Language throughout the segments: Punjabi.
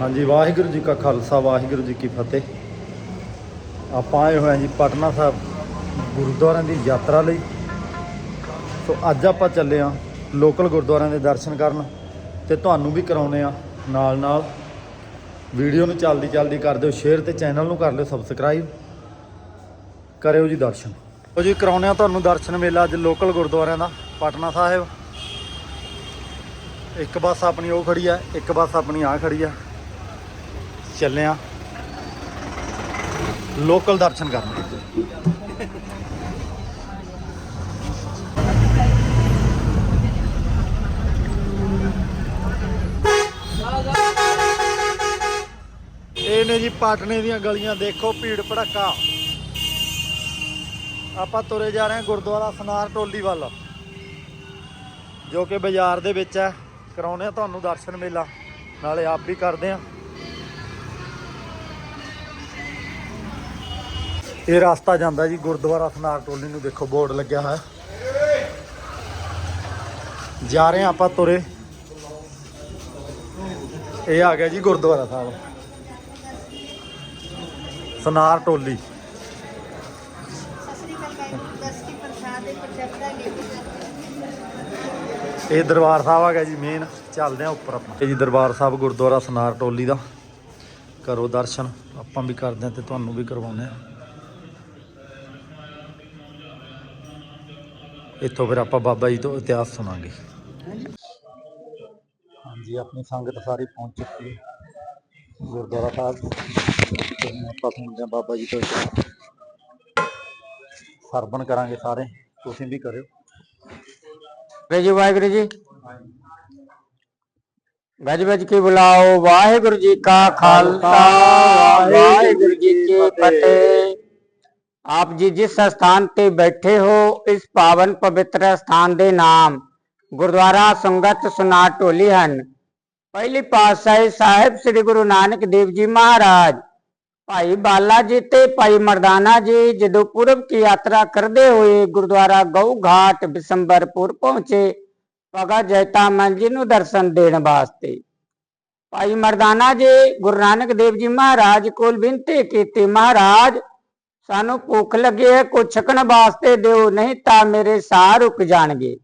ਹਾਂਜੀ, ਵਾਹਿਗੁਰੂ ਜੀ ਕਾ ਖਾਲਸਾ, ਵਾਹਿਗੁਰੂ ਜੀ ਕੀ ਫਤਿਹ। ਆਪਾਂ ਆਏ ਹੋਏ ਹਾਂ ਜੀ ਪਟਨਾ ਸਾਹਿਬ ਗੁਰਦੁਆਰਿਆਂ ਦੀ ਯਾਤਰਾ ਲਈ। ਸੋ ਅੱਜ ਆਪਾਂ ਚੱਲੇ ਹਾਂ ਲੋਕਲ ਗੁਰਦੁਆਰਿਆਂ ਦੇ ਦਰਸ਼ਨ ਕਰਨ ਤੇ ਤੁਹਾਨੂੰ ਵੀ ਕਰਾਉਨੇ ਆ ਨਾਲ ਨਾਲ ਵੀਡੀਓ ਨੂੰ ਚੱਲਦੀ ਚੱਲਦੀ ਕਰ ਦਿਓ, ਸ਼ੇਅਰ ਤੇ ਚੈਨਲ ਨੂੰ ਕਰ ਲਿਓ ਸਬਸਕ੍ਰਾਈਬ ਕਰਿਓ ਜੀ ਦਰਸ਼ਨ। ਉਹ ਜੀ ਕਰਾਉਨੇ ਆ ਤੁਹਾਨੂੰ ਦਰਸ਼ਨ ਮੇਲਾ ਅੱਜ ਲੋਕਲ ਗੁਰਦੁਆਰਿਆਂ ਦਾ, ਪਟਨਾ ਸਾਹਿਬ। ਇੱਕ ਬੱਸ ਆਪਣੀ ਉਹ ਖੜੀ ਆ ਇੱਕ ਬੱਸ ਆਪਣੀ ਆ ਖੜੀ ਆ ਚੱਲੇ ਆ। ਲੋਕਲ ਦਰਸ਼ਨ ਕਰਨ। ਇਹ ਨੇ ਜੀ ਪਾਟਨੇ ਦੀਆਂ ਗਲੀਆਂ, ਦੇਖੋ ਭੀੜ ਭੜੱਕਾ। ਆਪਾਂ ਤੁਰੇ ਜਾ ਰਹੇ ਹਾਂ ਗੁਰਦੁਆਰਾ ਸਨਾਰ ਟੋਲੀ ਵੱਲ, ਜੋ ਕਿ ਬਾਜ਼ਾਰ ਦੇ ਵਿੱਚ ਹੈ। ਕਰਾਉਨੇ ਆ ਤੁਹਾਨੂੰ ਦਰਸ਼ਨ ਮੇਲਾ, ਨਾਲੇ ਆਪ ਵੀ ਕਰਦੇ ਆ ਇਹ ਰਸਤਾ ਜਾਂਦਾ ਜੀ ਗੁਰਦੁਆਰਾ ਸਨਾਰ ਟੋਲੀ ਨੂੰ ਦੇਖੋ ਬੋਰਡ ਲੱਗਿਆ ਹੋਇਆ। ਜਾ ਰਹੇ ਆ ਆਪਾਂ ਤੁਰੇ। ਇਹ ਆ ਗਿਆ ਜੀ ਗੁਰਦੁਆਰਾ ਸਾਹਿਬ। ਸਨਾਰ ਟੋਲੀ। ਇਹ ਦਰਬਾਰ ਸਾਹਿਬ ਆ ਗਿਆ ਜੀ ਮੇਨ ਚੱਲਦੇ ਆ ਉੱਪਰ ਆਪਾਂ। ਇਹ ਜੀ ਦਰਬਾਰ ਸਾਹਿਬ ਗੁਰਦੁਆਰਾ ਸਨਾਰ ਟੋਲੀ ਦਾ। ਕਰੋ ਦਰਸ਼ਨ। ਆਪਾਂ ਵੀ ਕਰਦੇ ਆ ਤੇ ਤੁਹਾਨੂੰ ਵੀ ਕਰਵਾਉਂਦੇ ਆ ਇੱਥੋਂ ਫਿਰ ਆਪਾਂ ਬਾਬਾ ਜੀ ਤੋਂ ਇਤਿਹਾਸ ਸੁਣਾਂਗੇ। ਹਾਂਜੀ ਆਪਣੀ ਸੰਗਤ ਸਾਰੀ ਪਹੁੰਚ ਚੁੱਕੀ ਹੈ। ਗੁਰਦੁਆਰਾ ਸਾਹਿਬ। ਤੇ ਹੁਣ ਆਪਾਂ ਸੁਣਦੇ ਆ ਬਾਬਾ ਜੀ ਤੋਂ ਇਤਿਹਾਸ। ਸਰਵਣ ਕਰਾਂਗੇ ਸਾਰੇ। ਤੁਸੀਂ ਵੀ ਕਰਿਓ। ਵਾਹਿਗੁਰੂ ਜੀ ਵਾਹਿਗੁਰੂ ਜੀ। ਗੱਜ ਵੱਜ ਕੇ ਬੁਲਾਓ। ਵਾਹਿਗੁਰੂ ਜੀ ਕਾ ਖਾਲਸਾ। ਵਾਹਿਗੁਰੂ ਜੀ ਕੀ ਫਤਿਹ। ਆਪ ਜੀ ਜਿਸ ਸਥਾਨ ਤੇ ਬੈਠੇ ਹੋ, ਇਸ ਪਾਵਨ ਪਵਿੱਤਰ ਸਥਾਨ ਦੇ ਨਾਮ ਗੁਰਦੁਆਰਾ ਸੰਗਤ ਸੁਨਾ ਢੋਲੀ ਹਨ। ਪਹਿਲੀ ਪਾਤਸ਼ਾਹੀ ਸਾਹਿਬ ਸ੍ਰੀ ਗੁਰੂ ਨਾਨਕ ਦੇਵ ਜੀ ਮਹਾਰਾਜ, ਭਾਈ ਬਾਲਾ ਜੀ ਤੇ ਭਾਈ ਮਰਦਾਨਾ ਜੀ ਜਦੋਂ ਪੂਰਬ ਕੀ ਯਾਤਰਾ ਕਰਦੇ ਹੋਏ ਗੁਰਦੁਆਰਾ ਗਊ ਘਾਟ ਬਿਸੰਬਰਪੁਰ ਪਹੁੰਚੇ, ਭਗਤ ਜੈਤਾ ਮਨ ਜੀ ਨੂੰ ਦਰਸ਼ਨ ਦੇਣ ਵਾਸਤੇ। ਭਾਈ ਮਰਦਾਨਾ ਜੀ, ਗੁਰੂ ਨਾਨਕ ਦੇਵ ਜੀ ਮਹਾਰਾਜ ਕੋਲ ਬੇਨਤੀ ਕੀਤੀ, ਮਹਾਰਾਜ ਸਾਨੂੰ ਭੁੱਖ ਲੱਗੀ ਹੈ ਕੁਝ ਛਕਣ ਵਾਸਤੇ ਦਿਓ, ਨਹੀਂ ਤਾਂ ਮੇਰੇ ਸਾਹ ਰੁਕ ਜਾਣਗੇ।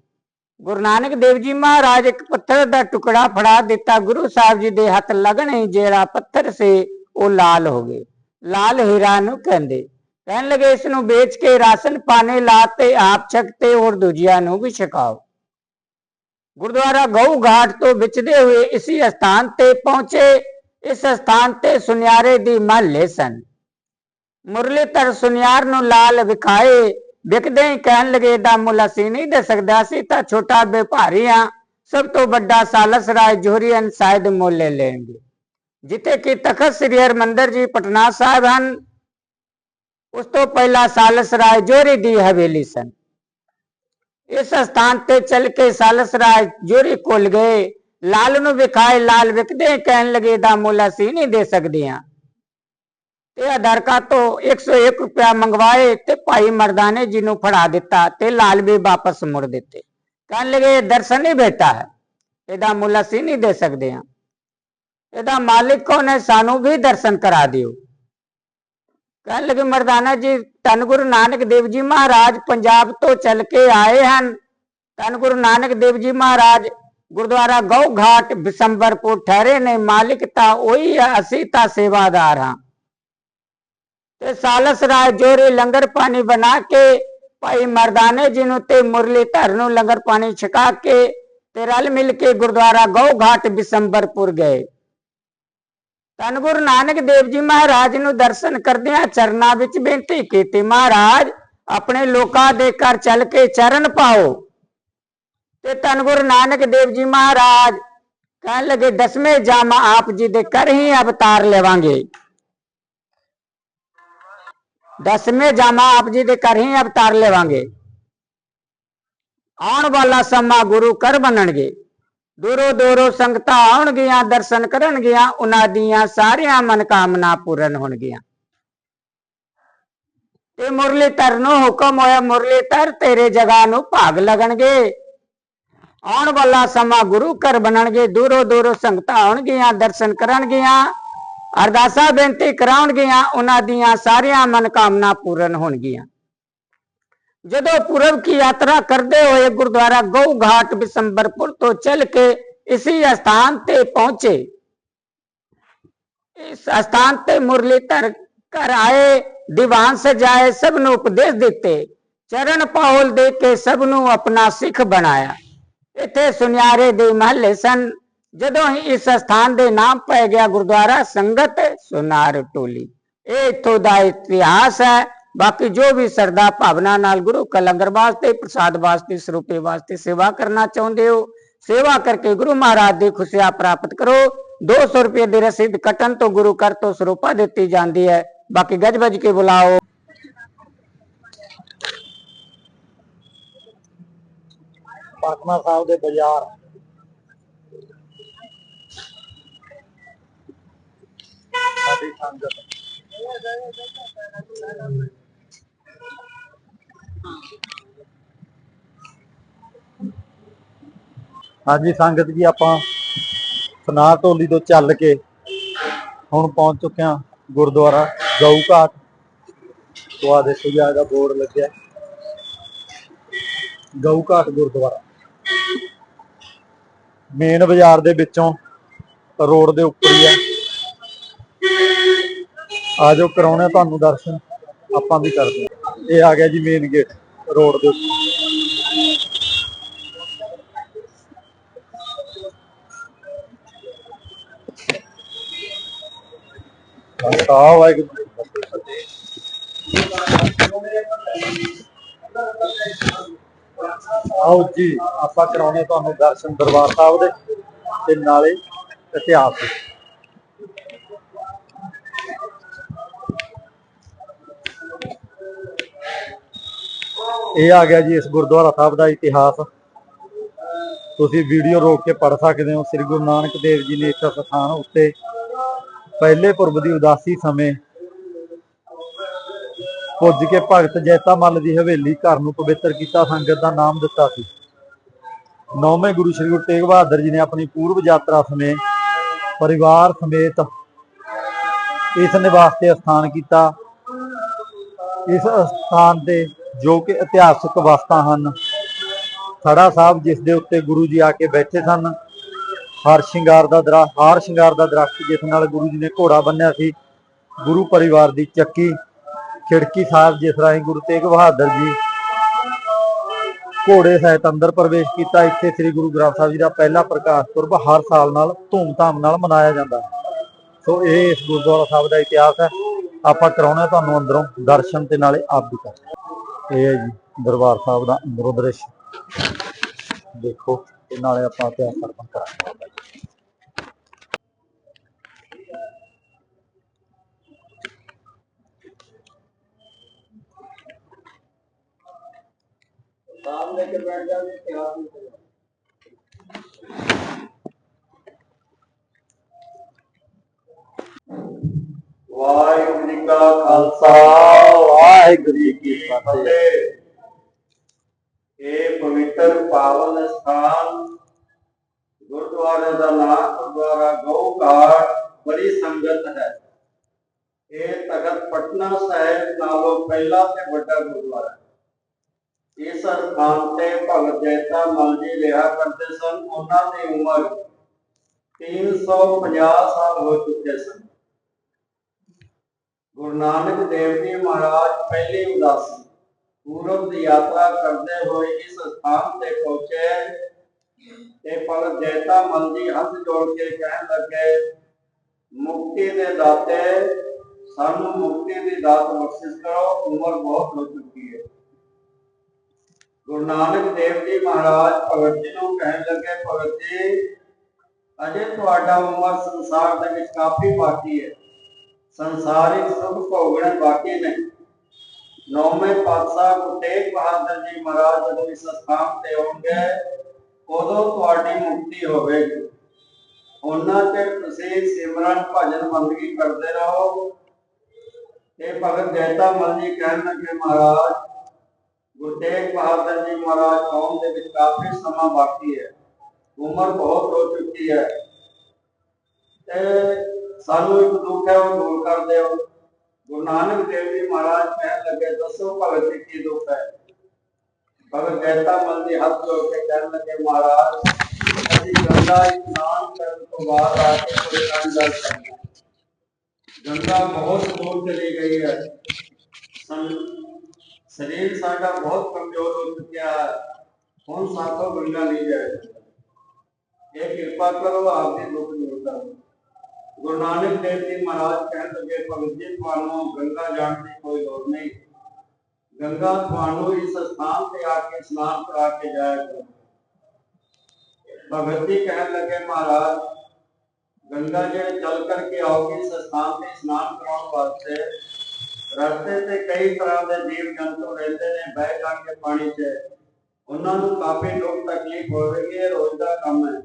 ਗੁਰੂ ਨਾਨਕ ਦੇਵ ਜੀ ਮਹਾਰਾਜ ਇੱਕ ਪੱਥਰ ਦਾ ਟੁਕੜਾ ਫੜਾ ਦਿੱਤਾ। ਗੁਰੂ ਸਾਹਿਬ ਜੀ ਦੇ ਹੱਥ ਲੱਗਣੇ ਜਿਹੜਾ ਪੱਥਰ ਸੇ ਉਹ ਲਾਲ ਹੋ ਗਏ। ਲਾਲ ਹੀਰਾ ਨੂੰ ਕਹਿੰਦੇ। ਕਹਿਣ ਲੱਗੇ, ਇਸ ਨੂੰ ਵੇਚ ਕੇ ਰਾਸ਼ਨ ਪਾਣੇ ਲਾਤੇ ਆਪ ਛਕਤੇ ਔਰ ਦੂਜਿਆਂ ਨੂੰ ਵੀ ਛਕਾਓ। ਗੁਰਦੁਆਰਾ ਗਊ ਘਾਟ ਤੋਂ ਵਿਚਦੇ ਹੋਏ ਇਸੀ ਸਥਾਨ ਤੇ ਪਹੁੰਚੇ। ਇਸ ਸਥਾਨ ਤੇ ਸੁਨਿਆਰੇ ਦੀ ਮਹੱਲੇ ਸਨ। ਮੁਰਲੀ ਧਰ ਸੁਨਿਆਰ ਨੂੰ ਲਾਲ ਵਿਖਾਏ। ਵਿਕਦੇ ਹੀ ਕਹਿਣ ਲਗੇ ਦਾ ਮੁੱਲ ਅਸੀਂ ਨਹੀਂ ਦੇ ਸਕਦਾ। ਅਸੀਂ ਤਾਂ ਛੋਟਾ ਵਪਾਰੀ ਆ। ਸਭ ਤੋਂ ਵੱਡਾ ਸਾਲਸ ਰਾਏ ਜੋਹਰੀਅਨ ਸ਼ਾਇਦ ਮੁੱਲ ਲੈਣਗੇ। ਜਿੱਥੇ ਕਿ ਤਖਤ ਸ੍ਰੀ ਹਰਿਮੰਦਰ ਜੀ, ਪਟਨਾ ਸਾਹਿਬ ਹਨ। ਉਸ ਤੋਂ ਪਹਿਲਾਂ ਸਾਲਸ ਰਾਏ ਜੋਹਰੀ ਦੀ ਹਵੇਲੀ ਸਨ। ਇਸ ਸਥਾਨ ਤੇ ਚੱਲ ਕੇ ਸਾਲਸ ਰਾਏ ਜੋਹਰੀ ਕੋਲ ਗਏ। ਲਾਲ ਨੂੰ ਵਿਖਾਏ, ਲਾਲ ਵਿਕਦੇ ਹੀ ਕਹਿਣ ਲਗੇ ਦਾ ਮੁੱਲ ਅਸੀਂ ਨਹੀਂ ਦੇ ਸਕਦੇ ਆ ਤੇ ਅਧਰਕਾ ਤੋਂ 101 ਰੁਪਇਆ ਮੰਗਵਾਏ ਤੇ ਭਾਈ ਮਰਦਾਨੇ ਜੀ ਨੂੰ ਫੜਾ ਦਿੱਤਾ ਤੇ ਲਾਲ ਵੀ ਵਾਪਸ ਮੁੜ ਦਿੱਤੇ ਕਹਿਣ ਲਗੇ ਇਹ ਦਰਸ਼ਨ ਨਹੀਂ ਬੇਟਾ ਹੈ ਇਹਦਾ ਮੁੱਲ ਅਸੀਂ ਨਹੀਂ ਦੇ ਸਕਦੇ ਆ ਇਹਦਾ ਮਾਲਿਕ ਕੌਣ ਹੈ ਸਾਨੂੰ ਵੀ ਦਰਸ਼ਨ ਕਰਾ ਦਿਓ ਕਹਿਣ ਲਗੇ ਮਰਦਾਨਾ ਜੀ ਧੰਨ ਗੁਰੂ ਨਾਨਕ ਦੇਵ ਜੀ ਮਹਾਰਾਜ ਪੰਜਾਬ ਤੋਂ ਚੱਲ ਕੇ ਆਏ ਹਨ ਧੰਨ ਗੁਰੂ ਨਾਨਕ ਦੇਵ ਜੀ ਮਹਾਰਾਜ ਗੁਰਦੁਆਰਾ ਗਊ ਘਾਟ ਬਿਸੰਬਰਪੁਰ ਠਹਿਰੇ ਨੇ ਮਾਲਿਕ ਤਾਂ ਉਹੀ ਹੈ ਅਸੀਂ ਤਾਂ ਸੇਵਾਦਾਰ ਹਾਂ ਤੇ ਸਾਲਸ ਰਾਜ ਜੋਰੇ ਲੰਗਰ ਪਾਣੀ ਬਣਾ ਕੇ, ਭਾਈ ਮਰਦਾਨੇ ਜੀ ਨੂੰ ਤੇ ਮੁਰਲੀ ਧਰ ਨੂੰ ਲੰਗਰ ਪਾਣੀ ਛਕਾ ਕੇ ਤੇ ਰਲ ਮਿਲ ਕੇ ਗੁਰਦੁਆਰਾ ਗਊ ਘਾਟ ਬਿਸੰਬਰਪੁਰ ਗਏ। ਧੰਨ ਗੁਰੂ ਨਾਨਕ ਦੇਵ ਜੀ ਮਹਾਰਾਜ ਨੂੰ ਦਰਸ਼ਨ ਕਰਦਿਆਂ ਚਰਨਾਂ ਵਿੱਚ ਬੇਨਤੀ ਕੀਤੀ, ਮਹਾਰਾਜ, ਆਪਣੇ ਲੋਕਾਂ ਦੇ ਘਰ ਚੱਲ ਕੇ ਚਰਨ ਪਾਓ। ਤੇ ਧੰਨ ਗੁਰੂ ਨਾਨਕ ਦੇਵ ਜੀ ਮਹਾਰਾਜ ਕਹਿਣ ਲੱਗੇ, ਦਸਵੇਂ ਜਾਮਾ ਆਪ ਜੀ ਦੇ ਘਰ ਹੀ ਅਵਤਾਰ ਲੈਵਾਂਗੇ। ਦਸਵੇਂ ਜਾਮਾ ਆਪ ਜੀ ਦੇ ਘਰ ਹੀ ਅਵਤਾਰ ਲੈਵਾਂਗੇ। ਆਉਣ ਵਾਲਾ ਸਮਾਂ ਗੁਰੂ ਕਰ ਬਣਨਗੇ ਦੂਰੋਂ ਦੂਰੋਂ ਸੰਗਤਾਂ ਆਉਣਗੀਆਂ, ਦਰਸ਼ਨ ਕਰਨਗੀਆਂ, ਉਹਨਾਂ ਦੀਆਂ ਸਾਰੀਆਂ ਮਨਕਾਮਨਾ ਪੂਰਨ ਹੋਣਗੀਆਂ। ਤੇ ਮੁਰਲੀ ਧਰ ਨੂੰ ਹੁਕਮ ਹੋਇਆ ਮੁਰਲੀ ਧਰ ਤੇਰੇ ਜਗ੍ਹਾ ਨੂੰ ਭਾਗ ਲੱਗਣਗੇ। ਆਉਣ ਵਾਲਾ ਸਮਾਂ ਗੁਰੂ ਘਰ ਬਣਨਗੇ ਦੂਰੋਂ ਦੂਰੋਂ ਸੰਗਤਾਂ ਆਉਣਗੀਆਂ, ਦਰਸ਼ਨ ਕਰਨਗੀਆਂ। ਅਰਦਾਸਾਂ ਬੇਨਤੀ ਕਰਾਉਣਗੀਆਂ, ਉਹਨਾਂ ਦੀਆਂ ਸਾਰੀਆਂ ਮਨਕਾਮਨਾ ਪੂਰਨ ਹੋਣਗੀਆਂ। ਜਦੋਂ ਪੁਰਬ ਕੀ ਯਾਤਰਾ ਕਰਦੇ ਹੋਏ ਗੁਰਦੁਆਰਾ ਗਊ ਘਾਟ ਬਿਸੰਬਰਪੁਰ ਤੋਂ ਚੱਲ ਕੇ ਇਸੀ ਸਥਾਨ ਤੇ ਪਹੁੰਚੇ, ਇਸ ਸਥਾਨ ਤੇ ਮੁਰਲੀਧਰ ਘਰ ਆਏ, ਦੀਵਾਨ ਸਜਾਏ, ਸਭ ਨੂੰ ਉਪਦੇਸ਼ ਦਿੱਤੇ, ਚਰਨ ਪਾਉਲ ਦੇ ਕੇ ਸਭ ਨੂੰ ਆਪਣਾ ਸਿੱਖ ਬਣਾਇਆ। ਇੱਥੇ ਸੁਨਿਆਰੇ ਦੇ ਮਹੱਲੇ ਸਨ। ਜਦੋਂ ਹੀ ਇਸ ਸਥਾਨ ਦੇ ਨਾਮ ਪੈ ਗਿਆ ਗੁਰਦੁਆਰਾ, ਸੰਗਤ ਸੁਨਾਰ ਟੋਲੀ। ਇਹ ਇੱਥੋਂ ਦਾ ਇਤਿਹਾਸ ਹੈ। ਬਾਕੀ ਜੋ ਵੀ ਸਰਦਾ ਭਾਵਨਾ ਨਾਲ ਗੁਰੂ ਕਾ ਲੰਗਰ ਵਾਸਤੇ, ਪ੍ਰਸਾਦ ਵਾਸਤੇ, ਸਰੂਪੇ ਵਾਸਤੇ ਸੇਵਾ ਕਰਨਾ ਚਾਹੁੰਦੇ ਹੋ, ਸੇਵਾ ਕਰਕੇ ਗੁਰੂ ਮਹਾਰਾਜ ਦੀ ਖੁਸ਼ੀਆਂ ਪ੍ਰਾਪਤ ਕਰੋ। 200 ਰੁਪਏ ਦੀ ਰਸੀਦ ਕਟਨ ਤੋਂ ਗੁਰੂ ਘਰ ਤੋਂ ਸਰੂਪਾ ਦਿੱਤੀ ਜਾਂਦੀ ਹੈ। ਬਾਕੀ ਗੱਜ ਵੱਜ ਕੇ ਬੁਲਾਓ। ਪਾਟਨਾ ਸਾਹਿਬ ਦੇ ਬਾਜ਼ਾਰ। ਸਾਡੀ ਸੰਗਤ ਹਾਂਜੀ, ਸੰਗਤ ਜੀ, ਆਪਾਂ ਸਨਾਰ ਢੋਲੀ ਤੋਂ ਚੱਲ ਕੇ ਹੁਣ ਪਹੁੰਚ ਚੁੱਕੇ ਹਾਂ ਗੁਰਦੁਆਰਾ ਗਊ ਘਾਟ। ਤੋਂ ਆ ਦੇਖੋ ਜੀ ਦਾ ਬੋਰਡ ਲੱਗਿਆ। ਗਊ ਘਾਟ ਗੁਰਦੁਆਰਾ। ਮੇਨ ਬਾਜ਼ਾਰ ਦੇ ਵਿੱਚੋਂ ਰੋਡ ਦੇ ਉੱਪਰ ਹੀ ਹੈ ਆ ਜਾਓ ਕਰਾਉਣੇ ਆ ਤੁਹਾਨੂੰ ਦਰਸ਼ਨ, ਆਪਾਂ ਵੀ ਕਰਦੇ ਹਾਂ। ਇਹ ਆ ਗਿਆ ਜੀ ਮੇਨ ਗੇਟ ਰੋਡ ਦੇ ਉੱਤੇ। ਆ ਵਾਹਿਗੁਰੂ ਜੀ ਆਓ ਜੀ, ਆਪਾਂ ਕਰਾਉਣੇ ਤੁਹਾਨੂੰ ਦਰਸ਼ਨ ਦਰਬਾਰ ਸਾਹਿਬ ਦੇ ਤੇ ਨਾਲੇ ਇਤਿਹਾਸ ਦੇ। ਇਹ ਆ ਗਿਆ ਜੀ ਇਸ ਗੁਰਦੁਆਰਾ ਸਾਹਿਬ ਦਾ ਇਤਿਹਾਸ। ਤੁਸੀਂ ਵੀਡੀਓ ਰੋਕ ਕੇ ਪੜ ਸਕਦੇ ਹੋ। ਸ੍ਰੀ ਗੁਰੂ ਨਾਨਕ ਦੇਵ ਜੀ ਨੇ ਇਸ ਸਥਾਨ ਉੱਤੇ ਪਹਿਲੇ ਪੁਰਬ ਦੀ ਉਦਾਸੀ ਸਮੇਂ ਪੁੱਜ ਕੇ ਭਗਤ ਜੈਤਾ ਮੱਲ ਦੀ ਹਵੇਲੀ ਘਰ ਨੂੰ ਪਵਿੱਤਰ ਕੀਤਾ, ਸੰਗਤ ਦਾ ਨਾਮ ਦਿੱਤਾ ਸੀ। ਨੌਵੇਂ ਗੁਰੂ ਸ੍ਰੀ ਗੁਰੂ ਤੇਗ ਬਹਾਦਰ ਜੀ ਨੇ ਆਪਣੀ ਪੂਰਬ ਯਾਤਰਾ ਸਮੇਂ ਪਰਿਵਾਰ ਸਮੇਤ ਇਸ ਨਿਵਾਸ ਤੇ ਸਥਾਨ ਕੀਤਾ। ਇਸ ਸਥਾਨ ਤੇ ਜੋ ਕਿ ਇਤਿਹਾਸਕ ਵਸਤਾਂ ਹਨ। ਥੜਾ ਸਾਹਿਬ ਜਿਸ ਦੇ ਉੱਤੇ ਗੁਰੂ ਜੀ ਆ ਕੇ ਬੈਠੇ ਸਨ, ਹਰ ਸ਼ਿੰਗਾਰ ਦਾ ਦਰਖਤ ਹਾਰ ਸ਼ਿੰਗਾਰ ਦਾ ਦਰਖਤ ਜਿਸ ਨਾਲ ਗੁਰੂ ਜੀ ਨੇ ਘੋੜਾ ਬੰਨਿਆ ਸੀ, ਗੁਰੂ ਪਰਿਵਾਰ ਦੀ ਚੱਕੀ, ਖਿੜਕੀ ਸਾਹਿਬ ਜਿਸ ਰਾਹੀਂ ਗੁਰੂ ਤੇਗ ਬਹਾਦਰ ਜੀ ਘੋੜੇ ਸਹਿਤ ਅੰਦਰ ਪ੍ਰਵੇਸ਼ ਕੀਤਾ, ਇੱਥੇ ਸ੍ਰੀ ਗੁਰੂ ਗ੍ਰੰਥ ਸਾਹਿਬ ਜੀ ਦਾ ਪਹਿਲਾ ਪ੍ਰਕਾਸ਼ ਪੁਰਬ ਹਰ ਸਾਲ ਨਾਲ ਧੂਮਧਾਮ ਨਾਲ ਮਨਾਇਆ ਜਾਂਦਾ ਹੈ। ਸੋ ਇਹ ਇਸ ਗੁਰਦੁਆਰਾ ਸਾਹਿਬ ਦਾ ਇਤਿਹਾਸ ਹੈ। ਆਪਾਂ ਕਰਾਉਣਾ ਤੁਹਾਨੂੰ ਅੰਦਰੋਂ ਦਰਸ਼ਨ ਤੇ ਨਾਲੇ ਆਪ ਵੀ ਕਰ। ਇਹ ਹੈ ਜੀ, ਦਰਬਾਰ ਸਾਹਿਬ ਦਾ ਅੰਦਰੋਂ ਦ੍ਰਿਸ਼। ਦੇਖੋ, ਤੇ ਨਾਲੇ ਆਪਾਂ ਇਤਿਹਾਸ ਸਰਪੰਚ ਕਰਾਂਗੇ। ਨਾਮ ਲੈ ਕੇ ਬੈਠ ਜਾਵੇ ਇਤਿਹਾਸ ਵਾਹਿਗੁਰੂ ਜੀ ਕਾ ਖਾਲਸਾ, ਵਾਹਿਗੁਰੂ ਜੀ ਕੀ ਫਤਿਹ। ਇਹ ਪਵਿੱਤਰ ਪਾਵਨ ਸਥਾਨ ਗੁਰਦੁਆਰੇ ਦਾ ਨਾਮ ਗੁਰਦੁਆਰਾ ਗਊ ਬੜੀ ਸੰਗਤ ਹੈ। ਇਹ ਤਖਤ ਪਟਨਾ ਸਾਹਿਬ ਨਾਲੋਂ ਪਹਿਲਾ ਤੇ ਵੱਡਾ ਗੁਰਦੁਆਰਾ ਇਸ ਸਥਾਨ ਤੇ ਭਗਤ ਜੈਤਾ ਮਲ ਜੀ ਰਿਹਾ ਕਰਦੇ ਸਨ, ਉਹਨਾਂ ਦੀ ਉਮਰ 350 ਸਾਲ ਹੋ ਚੁੱਕੇ ਸਨ। ਗੁਰੂ ਨਾਨਕ ਦੇਵ ਜੀ ਮਹਾਰਾਜ ਪਹਿਲੀ ਉਦਾਸੀ, ਪੂਰਬ ਦੀ ਯਾਤਰਾ ਕਰਦੇ ਹੋਏ ਇਸ ਸਥਾਨ ਤੇ ਪਹੁੰਚੇ। ਤੇ ਭਗਤ ਜੈਤਾ ਮਲ ਜੀ ਹੱਥ ਜੋੜ ਕੇ ਕਹਿਣ ਲੱਗੇ, ਮੁਕਤੀ ਦੇ ਦਾਤੇ, ਸਾਨੂੰ ਮੁਕਤੀ ਦੀ ਦਾਤ ਬਖਸ਼ਿਸ਼ ਕਰੋ, ਉਮਰ ਬਹੁਤ ਹੋ ਚੁੱਕੀ ਹੈ। ਗੁਰੂ ਨਾਨਕ ਦੇਵ ਜੀ ਮਹਾਰਾਜ ਭਗਤ ਜੀ ਨੂੰ ਕਹਿਣ ਲੱਗੇ, ਭਗਤ ਜੀ, ਅਜੇ ਤੁਹਾਡਾ ਉਮਰ ਸੰਸਾਰ ਦੇ ਵਿੱਚ ਕਾਫੀ ਬਾਕੀ ਹੈ। ਸੰਸਾਰਿਕ ਸੁਖ ਭੋਗਣੇ ਬਾਕੀ ਨਹੀਂ ਨੌਵੇਂ ਪਾਤਸ਼ਾਹ ਗੁਰੂ ਤੇਗ ਬਹਾਦਰ ਜੀ ਮਹਾਰਾਜ ਜਦੋਂ ਇਸ ਸਥਾਨ ਤੇ ਆਉਣਗੇ, ਉਦੋਂ ਤੁਹਾਡੀ ਮੁਕਤੀ ਹੋਵੇਗੀ ਉਹਨਾਂ ਚਿਰ ਤੁਸੀਂ ਸਿਮਰਨ ਭਜਨ ਬੰਦਗੀ ਕਰਦੇ ਰਹੋ। ਇਹ ਭਗਤ ਜੈਤਾ ਮਲ ਜੀ ਕਹਿਣ ਲੱਗੇ, ਮਹਾਰਾਜ, ਗੁਰੂ ਤੇਗ ਬਹਾਦਰ ਜੀ ਮਹਾਰਾਜ, ਕੌਮ ਦੇ ਵਿੱਚ ਕਾਫੀ ਸਮਾਂ ਬਾਕੀ ਹੈ। ਉਮਰ ਬਹੁਤ ਹੋ ਚੁੱਕੀ ਹੈ। ਤੇ ਸਾਨੂੰ ਇੱਕ ਦੁੱਖ ਹੈ, ਉਹ ਦੂਰ ਕਰ ਦਿਓ ਗੁਰੂ ਨਾਨਕ ਦੇਵ ਜੀ ਮਹਾਰਾਜ ਕਹਿਣ ਲੱਗੇ, ਦੱਸੋ ਭਗਤ ਜੀ ਕੀ ਦੁੱਖ ਹੈ? ਭਗਤ ਕਹਿਤਾ, ਮਨ ਦੀ ਹੱਥ ਜੋੜ ਕੇ ਕਹਿਣ ਲੱਗੇ, ਮਹਾਰਾਜ, ਅਸੀਂ ਗੰਗਾ ਇਸ਼ਨਾਨ ਕਰਨ ਤੋਂ ਬਾਅਦ ਆ ਕੇ ਕੋਈ ਕੰਮ ਕਰ ਸਕਦੇ ਗੰਗਾ ਬਹੁਤ ਦੂਰ ਚਲੀ ਗਈ ਹੈ। ਸਰੀਰ ਸਾਡਾ ਬਹੁਤ ਕਮਜ਼ੋਰ ਹੋ ਚੁੱਕਿਆ ਹੈ। ਹੁਣ ਸਾਥੋਂ ਗੰਗਾ ਨਹੀਂ ਜਾਏਗਾ ਇਹ ਕਿਰਪਾ ਕਰੋ, ਆਪ ਦੀ ਦੁੱਖ ਦੂਰ ਕਰੋ। ਗੁਰੂ ਨਾਨਕ ਦੇਵ ਜੀ ਮਹਾਰਾਜ ਕਹਿਣ ਲੱਗੇ, ਭਗਤ ਜੀ, ਤੁਹਾਨੂੰ ਗੰਗਾ ਜਾਣ ਦੀ ਕੋਈ ਲੋੜ ਨਹੀਂ। ਗੰਗਾ ਤੁਹਾਨੂੰ ਇਸ ਸਥਾਨ ਤੇ ਆ ਕੇ ਇਸ਼ਨਾਨ ਕਰਾ ਕੇ ਜਾਇਆ ਕਰੋ ਭਗਤ ਜੀ ਕਹਿਣ ਲੱਗੇ, ਮਹਾਰਾਜ, ਗੰਗਾ ਜਿਹੜੇ ਚੱਲ ਕਰਕੇ ਆਓਗੇ ਇਸ ਸਥਾਨ ਤੇ ਇਸ਼ਨਾਨ ਕਰਾਉਣ ਵਾਸਤੇ ਰਸਤੇ ਤੇ ਕਈ ਤਰ੍ਹਾਂ ਦੇ ਜੀਵ ਜੰਤੂ ਰਹਿੰਦੇ ਨੇ, ਬਹਿ ਜਾਣਗੇ ਪਾਣੀ 'ਚ। ਉਹਨਾਂ ਨੂੰ ਕਾਫੀ ਲੋਕ ਤਕਲੀਫ ਹੋਵੇਗੀ ਰੋਜ਼ ਦਾ ਕੰਮ ਹੈ।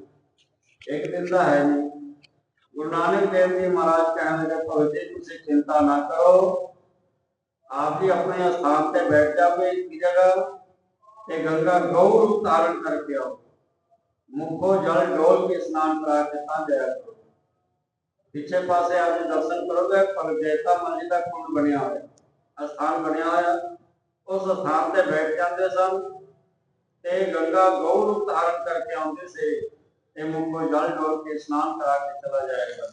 ਇੱਕ ਦਿਨ ਦਾ ਹੈ ਨਹੀਂ। ਗੁਰੂ ਨਾਨਕ ਦੇਵ ਜੀ ਮਹਾਰਾਜ ਕਹਿਣ ਲੱਗੇ, ਭਗਤ ਤੁਸੀਂ ਚਿੰਤਾ ਨਾ ਕਰੋ। ਆਪ ਜੀ ਆਪਣੇ ਸਥਾਨ ਤੇ ਬੈਠ ਜਾਓਗੇ ਇੱਕ ਜਗ੍ਹਾ ਤੇ ਗੰਗਾ ਗਊ ਰੂਪ ਧਾਰਨ ਕਰਕੇ ਆਓ। ਮੁਖੋ ਜਲ ਡੋਲ ਕੇ ਇਸ਼ਨਾਨ ਕਰਾ ਕੇ ਤਾਂ ਜਾਇਆ ਕਰੋ ਪਿੱਛੇ ਪਾਸੇ ਆਪ ਜੀ ਦਰਸ਼ਨ ਕਰੋਗੇ ਭਗਜੈਤਾ ਮੰਜੀ ਦਾ ਕੁੰਡ ਬਣਿਆ ਹੋਇਆ। ਅਸਥਾਨ ਬਣਿਆ ਹੋਇਆ। ਉਸ ਸਥਾਨ ਤੇ ਬੈਠ ਜਾਂਦੇ ਸਨ ਤੇ ਗੰਗਾ ਗਊ ਰੂਪ ਧਾਰਨ ਕਰਕੇ ਆਉਂਦੇ ਸੀ। ਤੇ ਮੁਖੋ ਜਲ ਡੋਲ ਕੇ ਇਸ਼ਨਾਨ ਕਰਾ ਕੇ ਚਲਾ ਜਾਏਗਾ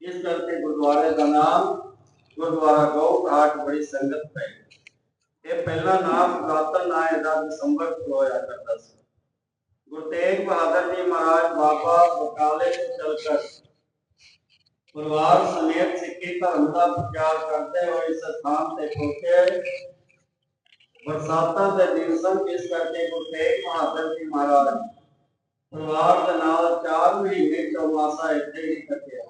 ਇਸ ਕਰਕੇ ਗੁਰਦੁਆਰੇ ਦਾ ਨਾਮ ਗੁਰਦੁਆਰਾ ਗਊ ਘਾਟ ਬੜੀ ਸੰਗਤ ਪੈ ਇਹ ਪਹਿਲਾ ਨਾਮ ਪੁਰਾਤਨ ਨਾਂ ਇਹਦਾ ਦਸੰਬਰ ਤੋਂ ਹੋਇਆ ਕਰਦਾ ਸੀ ਗੁਰੂ ਤੇਗ ਬਹਾਦਰ ਜੀ ਮਹਾਰਾਜ ਬਾਬਾ ਬਕਾਲੇ ਤੋਂ ਚੱਲ ਕਰ ਪਰਿਵਾਰ ਸਮੇਤ ਸਿੱਖੀ ਧਰਮ ਦਾ ਪ੍ਰਚਾਰ ਕਰਦੇ ਹੋਏ ਇਸ ਸਥਾਨ ਤੇ ਪਹੁੰਚੇ ਬਰਸਾਤਾਂ ਦੇ ਦਿਨ ਸਨ ਇਸ ਕਰਕੇ ਗੁਰੂ ਤੇਗ ਬਹਾਦਰ ਜੀ ਮਹਾਰਾਜ ਪਰਿਵਾਰ ਦੇ ਨਾਲ 4 ਮਹੀਨੇ ਚੌਮਾਸਾ ਇੱਥੇ ਹੀ ਕੱਟਿਆ।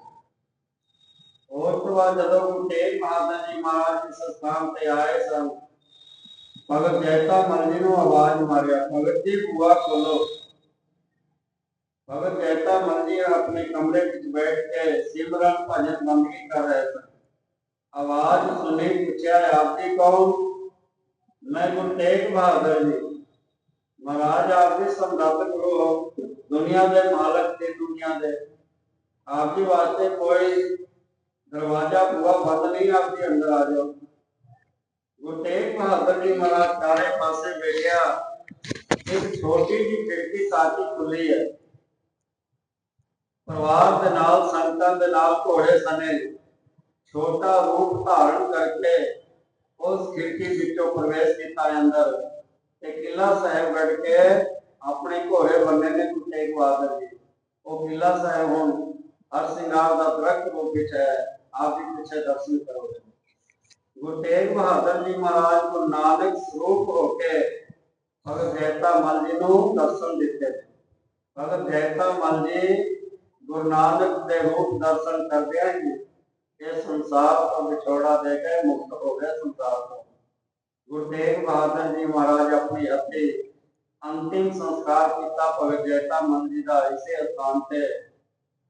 ਉਸ ਤੋਂ ਬਾਅਦ ਜਦੋਂ ਗੁਰੂ ਤੇਗ ਬਹਾਦਰ ਜੀ ਮਹਾਰਾਜ ਇਸ ਸਥਾਨ ਤੇ ਆਏ ਸਨ। ਭਗਤ ਜੈਤਾ ਮਨ ਜੀ ਨੂੰ ਆਵਾਜ਼ ਮਾਰਿਆ, ਭਗਤ ਜੀ ਬੁਆ ਖੋਲੋ। ਭਗਤ ਜੈਤਾ ਮਨ ਜੀ ਆਪਣੇ ਕਮਰੇ ਵਿੱਚ ਬੈਠ ਕੇ ਸਿਮਰਨ ਭਜਨ ਬੰਦਗੀ ਕਰ ਰਹੇ ਸਨ। ਆਵਾਜ਼ ਸੁਣੀ, ਪੁੱਛਿਆ ਆਪ ਜੀ ਕੌਣ ਮੈਂ ਗੁਰੂ ਤੇਗ ਬਹਾਦਰ ਜੀ। ਮਹਾਰਾਜ ਆਪ ਜੀ ਸਮਰੱਥ ਗੁਰੂ ਹੋ ਦੁਨੀਆ ਦੇ ਮਾਲਕ ਤੇ ਦੁਨੀਆ ਦੇ ਆਪ ਜੀ ਵਾਸਤੇ ਕੋਈ ਦਰਵਾਜ਼ਾ ਬੂਆ ਬੰਦ ਨਹੀਂ ਆਪ ਜੀ ਅੰਦਰ ਆ ਜਾਓ ਗੁਰੂ ਤੇਗ ਬਹਾਦਰ ਜੀ ਮਹਾਰਾਜ ਚਾਰੇ ਪਾਸੇ ਬੈਠਿਆ ਇੱਕ ਛੋਟੀ ਜਿਹੀ ਖਿੜਕੀ ਸਾਥੀ ਖੁੱਲੀ ਹੈ ਪਰਿਵਾਰ ਦੇ ਨਾਲ ਸੰਗਤਾਂ ਦੇ ਨਾਲ ਘੋੜੇ ਸਨੇ ਛੋਟਾ ਰੂਪ ਧਾਰਨ ਕਰਕੇ ਉਸ ਖਿੜਕੀ ਵਿੱਚੋਂ ਪ੍ਰਵੇਸ਼ ਕੀਤਾ ਅੰਦਰ ਤੇ ਕਿਲਾ ਸਾਹਿਬ ਗੜ ਕੇ ਆਪਣੇ ਘੋੜੇ ਬੰਨੇ ਨੇ ਗੁਰੂ ਤੇਗ ਬਹਾਦਰ ਜੀ ਉਹ ਕਿਲਾ ਸਾਹਿਬ ਹੁਣ। ਹਰ ਸਿੰਗਾਰ ਦਾ ਦਰਖਤ ਰੂਪ ਹੈ। ਆਪ ਜੀ ਪਿੱਛੇ ਦਰਸ਼ਨ ਕਰੋ। ਗੁਰੂ ਤੇਗ ਬਹਾਦਰ ਜੀ ਮਹਾਰਾਜ ਗੁਰੂ ਨਾਨਕ ਸਰੂਪ ਹੋ ਕੇ ਭਗਤ ਜੈਤਾ ਮਲ ਜੀ ਨੂੰ ਦਰਸ਼ਨ ਦਿੱਤੇ। ਭਗਤ ਦੇਵਤਾ ਮਲ ਜੀ ਗੁਰੂ ਨਾਨਕ ਦੇ ਰੂਪ ਦਰਸ਼ਨ ਕਰਦਿਆਂ ਹੀ ਇਹ ਸੰਸਾਰ ਤੋਂ ਵਿਛੋੜਾ ਦੇ ਕੇ ਮੁਕਤ ਹੋ ਗਿਆ ਸੰਸਾਰ ਤੋਂ। ਗੁਰੂ ਤੇਗ ਬਹਾਦਰ ਜੀ ਮਹਾਰਾਜ ਆਪਣੀ ਹੱਥੀ ਅੰਤਿਮ ਸੰਸਕਾਰ ਕੀਤਾ ਭਗਤ ਜੈਤਾ ਮਲ ਦਾ ਇਸੇ ਸਥਾਨ ਤੇ।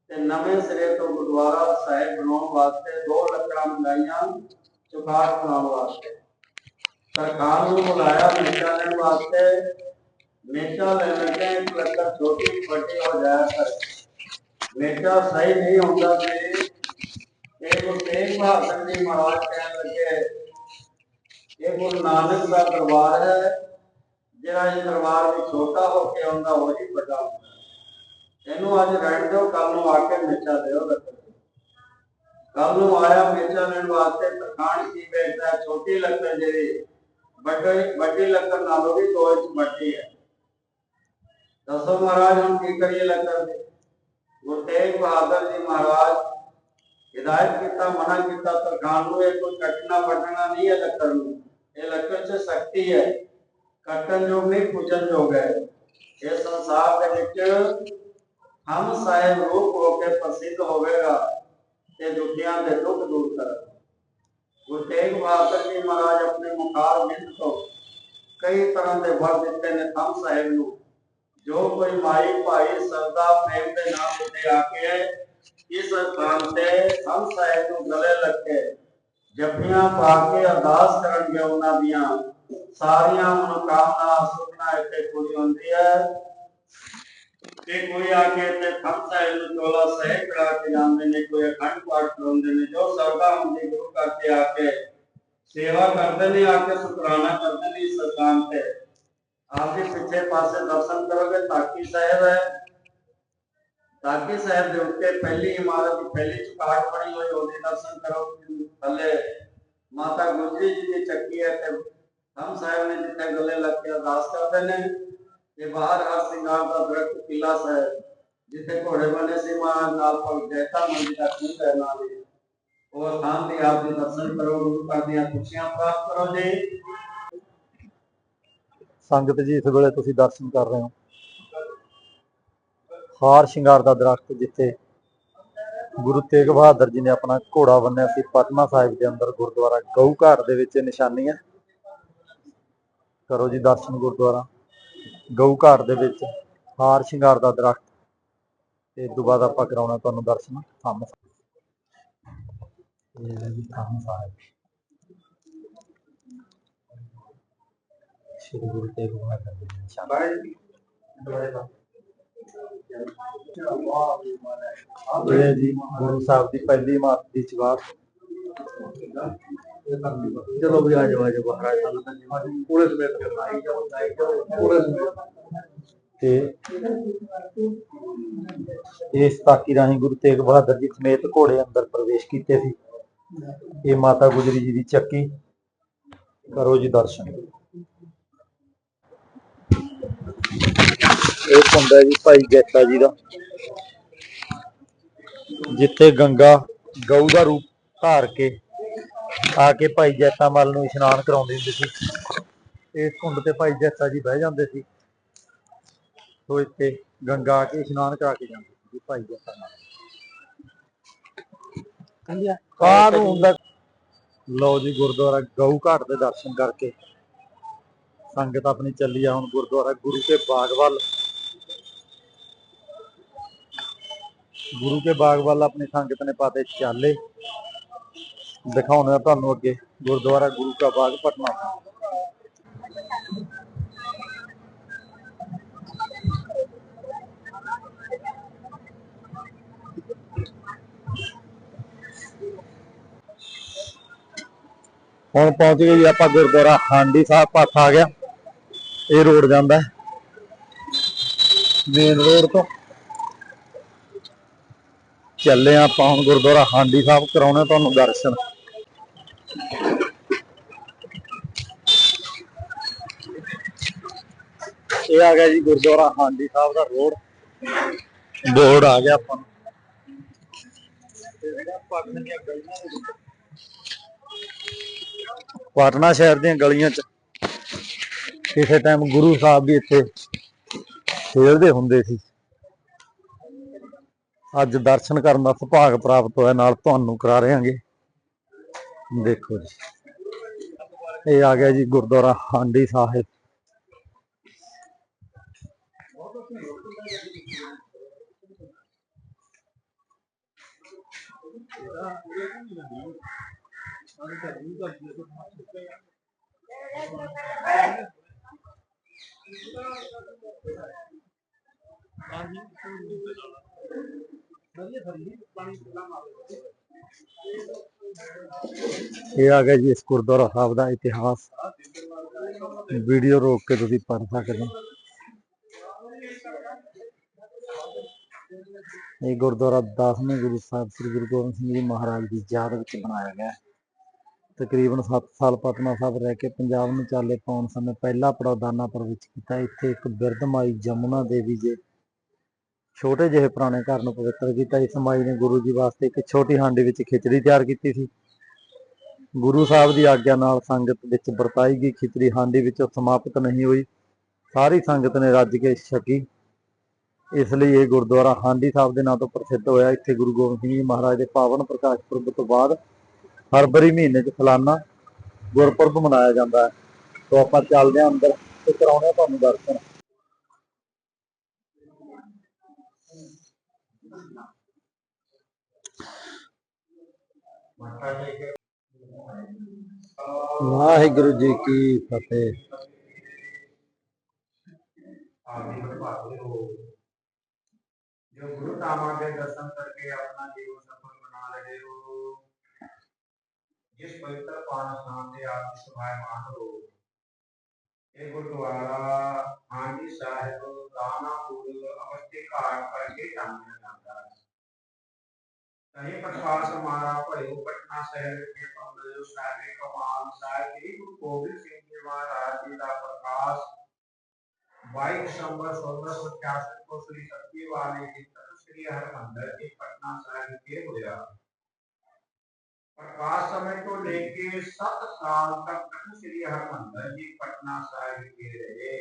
ਤੇ ਨਵੇਂ ਸਿਰੇ ਤੋਂ ਗੁਰਦੁਆਰਾ ਸਾਹਿਬ ਬਣਾਉਣ ਵਾਸਤੇ ਦੋ ਲੱਕੜਾਂ ਮੰਗਾਈਆਂ ਚੁਕਾਟ ਬਣਾਉਣ ਵਾਸਤੇ। ਸਰਕਾਰ ਨੂੰ ਬੁਲਾਇਆ ਮੇਚਾ ਲੈਣ ਵਾਸਤੇ। ਮੇਚਾ ਲੈਣ ਲੱਗੇ ਇੱਕ ਲੱਕੜ ਛੋਟੀ ਵੱਡੀ ਹੋ ਜਾਇਆ ਕਰ। ਮੇਚਾ ਸਹੀ ਨਹੀਂ ਹੁੰਦਾ ਸੀ। ਇਹ ਗੁਰੂ ਤੇਗ ਬਹਾਦਰ ਜੀ ਮਹਾਰਾਜ ਕਹਿਣ ਲੱਗੇ, ਇਹ ਗੁਰੂ ਨਾਨਕ ਦਾ ਦਰਬਾਰ ਹੈ। ਜਿਹੜਾ ਇਹ ਦਰਬਾਰ ਵਿੱਚ ਛੋਟਾ ਹੋ ਕੇ ਆਉਂਦਾ, ਉਹ ਹੀ ਵੱਡਾ ਹੁੰਦਾ ਇਹਨੂੰ ਅੱਜ ਰਹਿਣ ਦਿਓ ਕੱਲ ਨੂੰ ਆ ਕੇ ਮੇਚਾ ਦਿਓ ਕੱਲ ਨੂੰ ਆਇਆ ਮੇਚਾ ਲੈਣ ਵਾਸਤੇ, ਤਰਖਾਣ ਕੀ ਵੇਚਦਾ ਛੋਟੀ ਲੱਕੜ ਜਿਹੜੀ, ਵੱਡੀ ਵੱਡੀ ਲੱਕੜ ਨਾਲੋਂ ਵੀ 2 ਇੰਚ ਵੱਡੀ ਹੈ। ਦੱਸੋ ਮਹਾਰਾਜ, ਹੁਣ ਕੀ ਕਰੀਏ ਲੱਕੜ ਦੇ? ਗੁਰੂ ਤੇਗ ਬਹਾਦਰ ਜੀ ਮਹਾਰਾਜ ਹਿਦਾਇਤ ਕੀਤਾ, ਮਨਾ ਕੀਤਾ, ਤਰਖਾਣ ਨੂੰ ਇਹ ਕੋਈ ਕੱਟਣਾ, ਵੱਢਣਾ ਨਹੀਂ ਹੈ ਲੱਕੜ ਨੂੰ। ਇਹ ਲੱਕੜ 'ਚ ਸ਼ਕਤੀ ਹੈ। ਕੱਟਣ ਯੋਗ ਨਹੀਂ ਪੂਜਨ ਯੋਗ ਹੈ। ਇਹ ਸੰਸਾਰ ਦੇ ਵਿੱਚ ਹਮ ਸਾਹਿਬ ਰੂਪ ਹੋ ਕੇ ਪ੍ਰਸਿੱਧ ਹੋਵੇਗਾ ਤੇ ਦੁਨੀਆਂ ਦੇ ਦੁੱਖ ਦੂਰ ਕਰ ਗੁਰੂ ਤੇਗ ਬਹਾਦਰ ਜੀ ਮਹਾਰਾਜ ਆਪਣੇ ਮੁਖਾਰ ਬਿੰਦ ਤੋਂ ਕਈ ਤਰ੍ਹਾਂ ਦੇ ਵਰ ਦਿੱਤੇ ਨੇ ਥੰਮ ਸਾਹਿਬ ਨੂੰ। ਜੋ ਕੋਈ ਮਾਈ ਭਾਈ ਸਰਦਾ ਪ੍ਰੇਮ ਦੇ ਨਾਮ ਉੱਤੇ ਆ ਕੇ ਇਸ ਸਥਾਨ ਤੇ ਥੰਮ ਸਾਹਿਬ ਨੂੰ ਗਲੇ ਲੱਗ ਕੇ ਜਪੀਆਂ ਪਾ ਕੇ ਅਰਦਾਸ ਕਰਨਗੇ ਉਹਨਾਂ ਦੀਆਂ। ਸਾਰੀਆਂ ਮਨੋਕਾਮਨਾ ਸੁਪਨਾ ਇੱਥੇ ਪੂਰੀ ਹੁੰਦੀ ਹੈ। ਕਿ ਕੋਈ ਆ ਕੇ ਇੱਥੇ ਥੰਮ ਸਾਹਿਬ ਨੂੰ ਚੋਲਾ ਸਹਿ ਕਰਾ ਕੇ ਜਾਂਦੇ ਨੇ, ਕੋਈ ਅਖੰਡ ਪਾਠ ਕਰਾਉਂਦੇ ਨੇ, ਜੋ ਸਰਦਾ ਹੁੰਦੀ ਗੁਰੂ ਘਰ ਤੇ ਆ ਕੇ ਸੇਵਾ ਕਰਦੇ ਨੇ, ਆ ਕੇ ਸ਼ੁਕਰਾਨਾ ਕਰਦੇ ਨੇ ਇਸ ਸਥਾਨ ਤੇ। ਆਪ ਦੇ ਪਿੱਛੇ ਪਾਸੇ ਦਰਸ਼ਨ ਕਰੋਗੇ, ਤਾਕੀ ਸਾਹਿਬ ਹੈ। ਤਾਕੀ ਸਾਹਿਬ ਦੇ ਉੱਤੇ ਪਹਿਲੀ ਇਮਾਰਤ ਦੀ ਪਹਿਲੀ ਚੁਕਾਟ ਬਣੀ ਹੋਈ, ਉਹਦੇ ਦਰਸ਼ਨ ਕਰੋ, ਥੱਲੇ ਮਾਤਾ ਗੁਜਰੀ ਜੀ ਦੀ ਚੱਕੀ ਹੈ ਤੇ ਹਮ ਸਾਹਿਬ ਨੇ ਜਿੱਥੇ ਗਲੇ ਲੱਗ ਕੇ ਅਰਦਾਸ ਕਰਦੇ ਨੇ ਤੇ ਬਾਹਰ ਹਰ ਸਿੰਘਾਰ ਦਾ ਦਰਖਤ ਕਿਲਾ ਸਾਹਿਬ, ਜਿੱਥੇ ਘੋੜੇ ਬਣੇ ਸੀ ਮਾਂ ਨਾਲ ਪਰ ਜੈਤਾ ਮੰਦੀ ਦਾ ਖੂਨ ਹੈ ਨਾਲ ਹੀ। ਉਹ ਤੇ ਆਪ ਦੇ ਦਰਸ਼ਨ ਕਰੋ, ਗੁਰੂ ਘਰ ਦੀਆਂ ਖੁਸ਼ੀਆਂ ਪ੍ਰਾਪਤ ਕਰੋ ਜੀ। ਸੰਗਤ ਜੀ, ਇਸ ਵੇਲੇ ਤੁਸੀਂ ਦਰਸ਼ਨ ਕਰ ਰਹੇ ਹੋ। ਹਾਰ ਸ਼ਿੰਗਾਰ ਦਾ ਦਰਖਤ ਜਿੱਥੇ ਗੁਰੂ ਤੇਗ ਬਹਾਦਰ ਜੀ ਨੇ ਆਪਣਾ ਘੋੜਾ ਬੰਨਿਆ ਸੀ, ਪਟਨਾ ਸਾਹਿਬ ਦੇ ਅੰਦਰ ਗੁਰਦੁਆਰਾ ਗਊ ਘਾਟ ਦੇ ਵਿੱਚ ਨਿਸ਼ਾਨੀ ਹੈ। ਕਰੋ ਜੀ ਦਰਸ਼ਨ ਗੁਰਦੁਆਰਾ। ਗਊ ਘਾਟ ਦੇ ਵਿੱਚ ਹਾਰ ਸ਼ਿੰਗਾਰ ਦਾ ਦਰਖਤ। ਤੇ ਤੋਂ ਬਾਅਦ ਆਪਾਂ ਕਰਾਉਣਾ ਤੁਹਾਨੂੰ ਦਰਸ਼ਨ ਥੰਮ ਸਾਹਿਬ ਇਹ ਜੀ ਥੰਮ ਸਾਹਿਬ। ਸ਼੍ਰੀ ਗੁਰੂ ਤੇਗ ਬਹਾਦਰ ਜੀ ਦੀ ਨਿਸ਼ਾਨੀ। ਇਹ ਜੀ ਗੁਰੂ ਸਾਹਿਬ ਦੀ ਪਹਿਲੀ ਇਮਾਰਤ ਦੀ ਚਵਾਰ ਚਲੋ ਵੀ ਆ ਜਾਓ ਆ ਜਾਓ, ਬਾਹਰ ਆ ਜਾਓ ਪੂਰੇ ਸਮੇਤ ਕਰਨਾ ਆਈ ਜਾਓ ਆਈ ਜਾਓ ਪੂਰੇ ਸਮੇਤ ਤੇ ਇਸ ਤਾਕੀ ਰਾਹੀਂ ਗੁਰੂ ਤੇਗ ਬਹਾਦਰ ਜੀ ਸਮੇਤ ਘੋੜੇ ਅੰਦਰ ਪ੍ਰਵੇਸ਼ ਕੀਤੇ ਸੀ। ਇਹ ਮਾਤਾ ਗੁਜਰੀ ਜੀ ਦੀ ਚੱਕੀ। ਕਰੋ ਜੀ ਦਰਸ਼ਨ। ਇਹ ਕੁੰਡ ਜੀ ਭਾਈ ਜੈਤਾ ਜੀ ਦਾ। ਜਿੱਥੇ ਗੰਗਾ, ਗਊ ਦਾ ਰੂਪ ਧਾਰ ਕੇ ਆ ਕੇ ਭਾਈ ਜੈਤਾ ਮਲ ਨੂੰ ਇਸ਼ਨਾਨ ਕਰਾਉਂਦੇ ਹੁੰਦੇ ਸੀ। ਇਸ ਕੁੰਡ ਤੇ ਭਾਈ ਜੈਤਾ ਜੀ ਬਹਿ ਜਾਂਦੇ ਸੀ। ਸੋ ਇੱਥੇ ਗੰਗਾ ਆ ਕੇ ਇਸ਼ਨਾਨ ਕਰਾ ਕੇ ਜਾਂਦੇ ਸੀ ਭਾਈ ਜੈਤਾ ਮਲ ਕੰਦਿਆ ਕਾਹਨੂੰ ਹੁੰਦਾ। ਲਓ ਜੀ ਗੁਰਦੁਆਰਾ ਗਊ ਘਾਟ ਦੇ ਦਰਸ਼ਨ ਕਰਕੇ। ਸੰਗਤ ਆਪਣੀ ਚੱਲੀ ਆ ਹੁਣ ਗੁਰਦੁਆਰਾ ਗੁਰੂ ਕੇ ਬਾਗ ਵੱਲ। ਗੁਰੂ ਕੇ ਬਾਗ ਵੱਲ ਆਪਣੀ ਸੰਗਤ ਨੇ ਪਾਤੇ ਚਾਲੇ। ਦਿਖਾਉਣਾ ਤੁਹਾਨੂੰ ਅੱਗੇ, ਗੁਰਦੁਆਰਾ ਗੁਰੂ ਕਾ ਬਾਗ, ਪਟਨਾ। ਹੁਣ ਪਹੁੰਚ ਗਏ ਜੀ ਆਪਾਂ ਗੁਰਦੁਆਰਾ ਹਾਂਡੀ ਸਾਹਿਬ ਪਾਸ ਆ ਗਿਆ। ਇਹ ਰੋਡ ਜਾਂਦਾ ਮੇਨ ਰੋਡ ਤੋਂ। ਚੱਲੇ ਆਂ ਆਪਾਂ ਹੁਣ ਗੁਰਦੁਆਰਾ ਹਾਂਡੀ ਸਾਹਿਬ ਕਰਾਉਣੇ ਤੁਹਾਨੂੰ ਦਰਸ਼ਨ। ਆ ਗਿਆ ਜੀ ਗੁਰਦੁਆਰਾ ਹਾਂਡੀ ਸਾਹਿਬ ਦਾ ਰੋਡ। ਬੋਰਡ ਆ ਗਿਆ ਆਪਾਂ ਪਟਨਾ ਦੀਆਂ ਗਲੀਆਂ ਸ਼ਹਿਰ ਦੀਆਂ ਗਲੀਆਂ 'ਚ। ਕਿਸੇ ਟਾਈਮ ਗੁਰੂ ਸਾਹਿਬ ਵੀ ਇੱਥੇ ਖੇਡਦੇ ਹੁੰਦੇ ਸੀ। ਅੱਜ ਦਰਸ਼ਨ ਕਰਨ ਦਾ ਸੁਭਾਗ ਪ੍ਰਾਪਤ ਹੋਇਆ, ਨਾਲ ਤੁਹਾਨੂੰ ਕਰਾ ਰਹੇ ਦੇਖੋ ਜੀ। ਇਹ ਆ ਗਿਆ ਜੀ ਗੁਰਦੁਆਰਾ ਹਾਂਡੀ ਸਾਹਿਬ। ਇਹ ਆ ਗਿਆ ਜੀ ਇਸ ਗੁਰਦੁਆਰਾ ਸਾਹਿਬ ਦਾ ਇਤਿਹਾਸ। ਵੀਡੀਓ ਰੋਕ ਕੇ ਤੁਸੀਂ ਪੜ੍ਹ ਸਕਦੇ ਹੋ। ਇਹ ਗੁਰਦੁਆਰਾ ਦਸਵੇਂ ਗੁਰੂ ਸਾਹਿਬ ਸ੍ਰੀ ਗੁਰੂ ਗੋਬਿੰਦ ਸਿੰਘ ਜੀ ਮਹਾਰਾਜ ਦੀ ਯਾਦ ਵਿੱਚ ਬਣਾਇਆ ਗਿਆ ਤਕਰੀਬਨ 7 ਸਾਲ ਪਟਨਾ ਸਾਹਿਬ ਰਹਿ ਕੇ ਪੰਜਾਬ ਨੂੰ ਚਾਲੇ ਪਾਉਣ ਸਮੇਂ ਪਹਿਲਾ ਪੜਾਅ ਦਾਨਾਪੁਰ ਵਿੱਚ ਕੀਤਾ ਇੱਥੇ ਇੱਕ ਬਿਰਧ ਮਾਈ ਜਮੁਨਾ ਦੇਵੀ ਜੀ। ਛੋਟੇ ਜਿਹੇ ਪੁਰਾਣੇ ਘਰ ਨੂੰ ਪਵਿੱਤਰ ਕੀਤਾ। ਇਸ ਮਾਈ ਨੇ ਗੁਰੂ ਜੀ ਵਾਸਤੇ ਇੱਕ ਛੋਟੀ ਹਾਂਡੀ ਵਿੱਚ ਖਿਚੜੀ ਤਿਆਰ ਕੀਤੀ ਸੀ। ਗੁਰੂ ਸਾਹਿਬ ਦੀ ਆਗਿਆ ਨਾਲ ਸੰਗਤ ਵਿੱਚ ਵਰਤਾਈ ਗਈ ਖਿਚੜੀ ਹਾਂਡੀ ਵਿੱਚੋਂ ਸਮਾਪਤ ਨਹੀਂ ਹੋਈ। ਸਾਰੀ ਸੰਗਤ ਨੇ ਰੱਜ ਕੇ ਛਕੀ। ਇਸ ਲਈ ਇਹ ਗੁਰਦੁਆਰਾ ਹਾਂਡੀ ਸਾਹਿਬ ਦੇ ਨਾਂ ਤੋਂ ਪ੍ਰਸਿੱਧ ਹੋਇਆ। ਇੱਥੇ ਗੁਰੂ ਗੋਬਿੰਦ ਸਿੰਘ ਜੀ ਮਹਾਰਾਜ ਦੇ ਪਾਵਨ ਪ੍ਰਕਾਸ਼ ਪੁਰਬ ਤੋਂ ਬਾਅਦ ਫਰਵਰੀ ਮਹੀਨੇ 'ਚ ਫਲਾਨਾ ਗੁਰਪੁਰਬ ਮਨਾਇਆ ਜਾਂਦਾ ਹੈ। ਤੋਂ ਆਪਾਂ ਚੱਲਦੇ ਹਾਂ ਅੰਦਰ ਤੇ ਕਰਾਉਣੇ ਆ ਤੁਹਾਨੂੰ ਦਰਸ਼ਨ। ਵਾਹਿਗੁਰੂ ਜੀ ਕੀ ਫਤਿਹ। ਆਦਿ ਭਾਗੇ जो गुरु धामा के दर्शन करके अपना जीवन सफल बना रहे हो, जिस पवित्र पावन स्थान से आप सभायमान हो। ये गुरुद्वारा हांडी साहिब रानापुर अवस्थी घाट करके जाना जाता है। कहीं प्रकाश हमारा भरे पटना शहर के पंद्रह साहब कमाल, साहब गुरु गोबिंद सिंह जी महाराज जी का प्रकाश बाईस दिसंबर सोलह सौ छियासठ को श्री सत्य वाले की श्री हर मंदिर के पटना साहिब के हुआ प्रकाश समय को लेके सत साल तक तक श्री हर मंदिर जी पटना साहिब के रहे।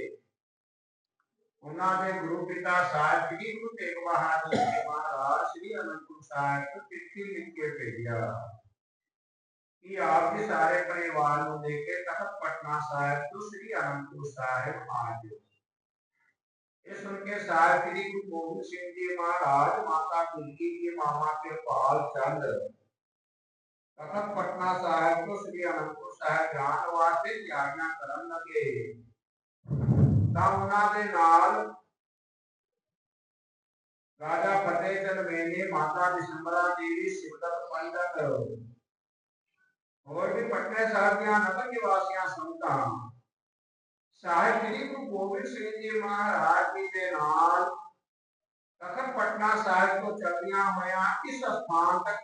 उन्होंने गुरु पिता साहब श्री गुरु तेग बहादुर जी महाराज श्री अनंतपुर साहब को चिट्ठी लिख के भेजा। कि आपके सारे परिवार को लेके तखत पटना साहब तो श्री अनंतपुर साहब आ जाओ। ਸਾਹਿਬ ਆ ਜਾਓ ਇਹ ਸੁਣ ਕੇ ਸਾਹਿਬ ਸ੍ਰੀ ਗੁਰੂ ਗੋਬਿੰਦ ਸਿੰਘ ਜੀ ਮਹਾਰਾਜ, ਮਾਤਾ ਕੁਲਕੀ ਜੀ, ਮਾਮਾ ਕੇ ਪਾਲ ਚੰਦ ਤਖਤ ਪਟਨਾ ਸਾਹਿਬ ਤੋਂ ਸ੍ਰੀ ਅਨੰਦਪੁਰ ਸਾਹਿਬ ਜਾਣ ਵਾਸਤੇ ਤਿਆਰੀਆਂ ਕਰਨ ਲੱਗੇ। ਤਾਂ ਉਹਨਾਂ ਦੇ ਨਾਲ ਰਾਜਾ ਫਤਿਹ ਚੰਦ ਮੇਲੇ ਮਾਤਾ ਦਿਸੰਬਰਾ ਦੇਵੀ ਸਿਵਦਤ ਪੰਡਤ ਹੋਰ ਵੀ ਪਟਨੇ ਸਾਹਿਬ ਦੀਆਂ ਨਗਰ ਨਿਵਾਸੀਆਂ ਸੰਗਤਾਂ ਸਾਹਿਬ ਸ੍ਰੀ ਗੁਰੂ ਗੋਬਿੰਦ ਸਿੰਘ ਜੀ ਮਹਾਰਾਜ ਜੀ ਦੇ ਨਾਲ ਤਖਤ ਪਟਨਾ ਸਾਹਿਬ ਤੋਂ ਚੱਲੀਆਂ ਹੋਇਆਂ ਇਸ ਸਥਾਨ ਤੱਕ